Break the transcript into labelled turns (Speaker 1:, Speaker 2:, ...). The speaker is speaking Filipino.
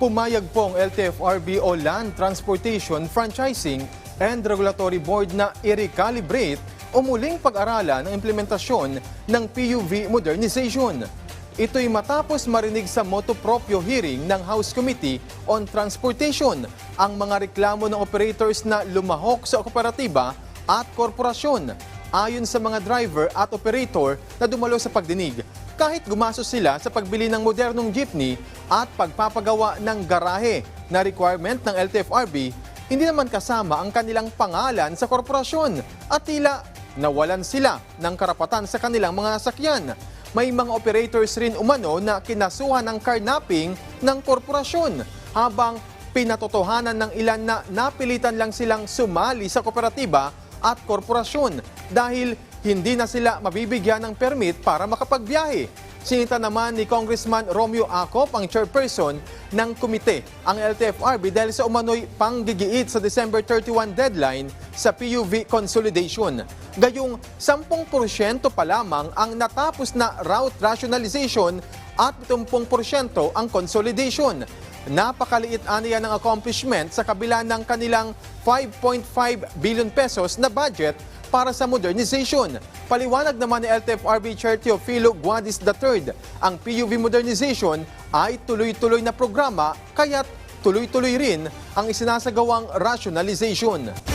Speaker 1: pumayag pong LTFRB o Land Transportation Franchising and Regulatory Board na i-recalibrate o muling pag-aralan ang implementasyon ng PUV modernization. Ito'y matapos marinig sa motu proprio hearing ng House Committee on Transportation ang mga reklamo ng operators na lumahok sa kooperatiba at korporasyon ayon sa mga driver at operator na dumalo sa pagdinig kahit gumastos sila sa pagbili ng modernong jeepney at pagpapagawa ng garahe na requirement ng LTFRB, hindi naman kasama ang kanilang pangalan sa korporasyon at tila nawalan sila ng karapatan sa kanilang mga sakyan. May mga operators rin umano na kinasuhan ng carnapping ng korporasyon habang pinatotohanan ng ilan na napilitan lang silang sumali sa kooperatiba at korporasyon dahil hindi na sila mabibigyan ng permit para makapagbiyahe. Sinita naman ni Congressman Romeo Acop, ang chairperson ng komite, ang LTFRB dahil sa umano'y panggigiit sa December 31 deadline sa PUV consolidation. Gayong 10% pa lamang ang natapos na route rationalization at 70% ang consolidation. Napakaliit aniya ng accomplishment sa kabila ng kanilang 5.5 billion pesos na budget para sa modernization. Paliwanag naman ni LTFRB Chair Teofilo Guadis III, ang PUV modernization ay tuloy-tuloy na programa kaya't tuloy-tuloy rin ang isinasagawang rationalization.